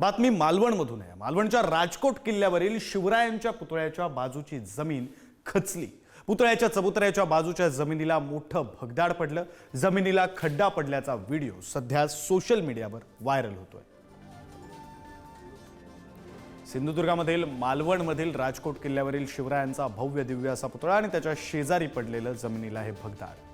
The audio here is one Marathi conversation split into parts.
बातमी मालवणमधून आहे. मालवणच्या राजकोट किल्ल्यावरील शिवरायांच्या पुतळ्याच्या बाजूची जमीन खचली. पुतळ्याच्या चबुतऱ्याच्या बाजूच्या जमिनीला मोठं भगदाड पडलं. जमिनीला खड्डा पडल्याचा व्हिडिओ सध्या सोशल मीडियावर व्हायरल होतोय. सिंधुदुर्गामधील मालवणमधील राजकोट किल्ल्यावरील शिवरायांचा भव्य दिव्य असा पुतळा आणि त्याच्या शेजारी पडलेलं जमिनीला हे भगदाड.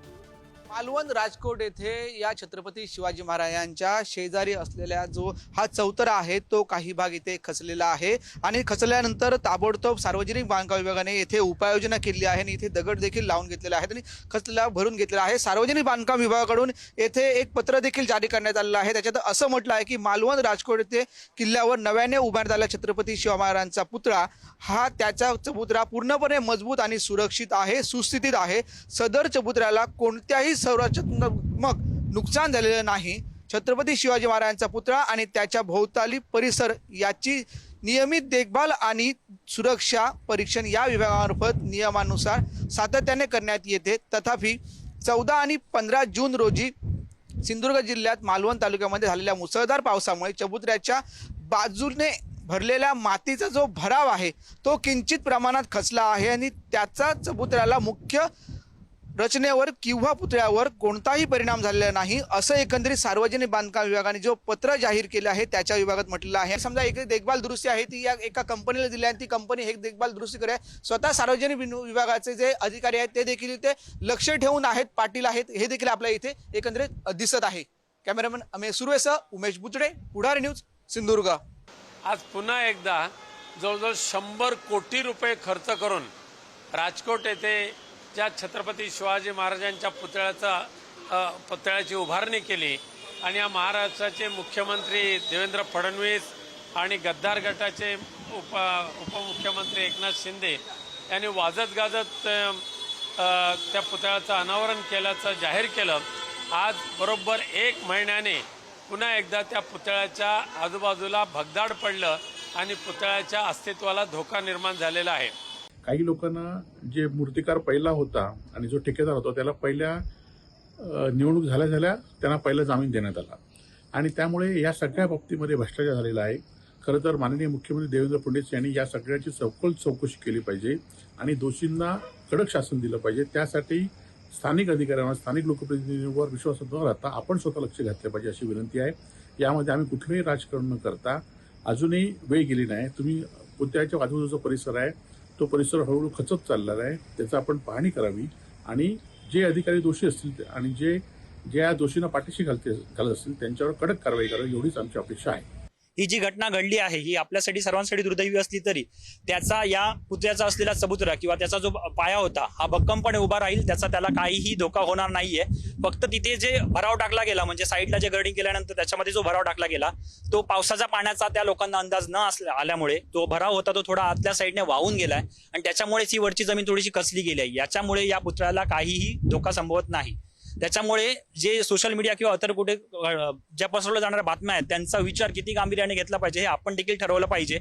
मालवण राजकोट येथे या छत्रपती शिवाजी महाराजांच्या शेजारी असलेल्या जो हा चौतरा आहे तो काही भाग इथे खचलेला आहे. आणि खचल्यानंतर ताबडतोब सार्वजनिक बांधकाम विभागाने येथे उपाययोजना केली आहे आणि इथे दगड देखील लावून घेतलेला आहे आणि खचला भरून घेतलेला आहे. सार्वजनिक बांधकाम विभागाकडून येथे एक पत्र देखील जारी करण्यात आलेलं आहे. त्याच्यात असं म्हटलं आहे की मालवण राजकोट येथे किल्ल्यावर नव्याने उभारण्यात आलेला छत्रपती शिवाजी महाराजांचा पुतळा हा त्याचा चबुतरा पूर्णपणे मजबूत आणि सुरक्षित आहे सुस्थितीत आहे. सदर चबुतऱ्याला कोणत्याही संरचनात्मक नुकसान झालेलं नाही. छत्रपती शिवाजी महाराजांचा पुतळा आणि त्याच्या भोवताली परिसर याची नियमित देखभाल आणि सुरक्षा परीक्षण या विभागामार्फत नियमानुसार सातत्याने करण्यात येते. तथापि चौदा आणि पंधरा जून रोजी सिंधुदुर्ग जिल्ह्यात मालवण तालुक्यामध्ये झालेल्या मुसळधार पावसामुळे चबुतऱ्याच्या बाजूने भरलेल्या मातीचा जो भराव आहे तो किंचित प्रमाणात खचला आहे आणि त्याचा चबुतऱ्याला मुख्य रचनेवर किंवा पुतळ्यावर कोणताही परिणाम झालेला नाही असं एकंदरीत सार्वजनिक बांधकाम विभागाने जो पत्र जाहीर केलं आहे त्याच्या विभागात म्हटलेलं आहे. समजा एक देखभाल दुरुस्ती आहे ती या एका कंपनीला दिली आणि ती कंपनी हे देखभाल दुरुस्ती करे स्वतः सार्वजनिक विभागाचे जे अधिकारी आहेत ते देखील इथे लक्ष ठेवून आहेत पाटील आहेत हे देखील आपल्या इथे एकंदरीत दिसत आहे. कॅमेरामॅन अमे सुरेसह उमेश बुचडे पुढारी न्यूज सिंधुदुर्ग. आज पुन्हा एकदा जवळजवळ शंभर कोटी रुपये खर्च करून राजकोट येथे ज्या छत्रपती शिवाजी महाराजांच्या पुतळ्याचा पुतळ्याची उभारणी केली आणि या महाराष्ट्राचे मुख्यमंत्री देवेंद्र फडणवीस आणि गद्दार गटाचे उप उपमुख्यमंत्री एकनाथ शिंदे यांनी वाजत गाजत त्या पुतळ्याचं अनावरण केल्याचं जाहीर केलं. आज बरोबर एक महिन्याने पुन्हा एकदा त्या पुतळ्याच्या आजूबाजूला भगदाड पडलं आणि पुतळ्याच्या अस्तित्वाला धोका निर्माण झालेला आहे. काही लोकांना जे मूर्तिकार पहिला होता आणि जो ठेकेदार होता त्याला पहिल्या निवडणूक झाल्या झाल्या त्यांना पहिला जामीन देण्यात आला. आणि त्यामुळे या सगळ्या बाबतीमध्ये भ्रष्टाचार झालेला आहे. खरं तर माननीय मुख्यमंत्री देवेंद्र फडणवीस यांनी या सगळ्याची सखोल चौकशी केली पाहिजे आणि दोषींना कडक शासन दिलं पाहिजे. त्यासाठी स्थानिक अधिकाऱ्यांवर स्थानिक लोकप्रतिनिधींवर विश्वास न राहता आपण स्वतः लक्ष घातलं पाहिजे अशी विनंती आहे. यामध्ये आम्ही कुठलंही राजकारण न करता अजूनही वेळ गेली नाही. तुम्ही कोणत्याच्या बाजूचा जो परिसर आहे तो परिसर हळूहळू खचत चाललेला आहे. त्याचा आपण पाहणी करावी. आणि जे अधिकारी दोषी असतील आणि जे ज्या दोषींना पाठीशी घालते घालत असतील त्यांच्यावर कडक कारवाई करावी एवढीच आमची अपेक्षा आहे. ही जी घटना घडली आहे ही आपल्यासाठी सर्वांसाठी दुर्दैवी असली तरी त्याचा या पुतळ्याचा असलेला चबुतरा किंवा त्याचा जो पाया होता हा भक्कमपणे उभा राहील त्याचा त्याला काहीही धोका होणार नाहीये. फक्त तिथे जे भराव टाकला गेला म्हणजे साईडला जे गर्डिंग केल्यानंतर त्याच्यामध्ये जो भराव टाकला गेला तो पावसाच्या पाण्याचा त्या लोकांना अंदाज न असल्या आल्यामुळे तो भराव होता तो थोडा आतल्या साईडने वाहून गेलाय. आणि त्याच्यामुळेच ही वरची जमीन थोडीशी कसली गेली आहे. याच्यामुळे या पुतळ्याला काहीही धोका संभवत नाही. त्याच्यामुळे जे सोशल मीडिया किंवा इतर कुठे ज्या पसरवल्या जाणाऱ्या बातम्या आहेत त्यांचा विचार किती गांभीर्याने घेतला पाहिजे हे आपण देखील ठरवलं पाहिजे.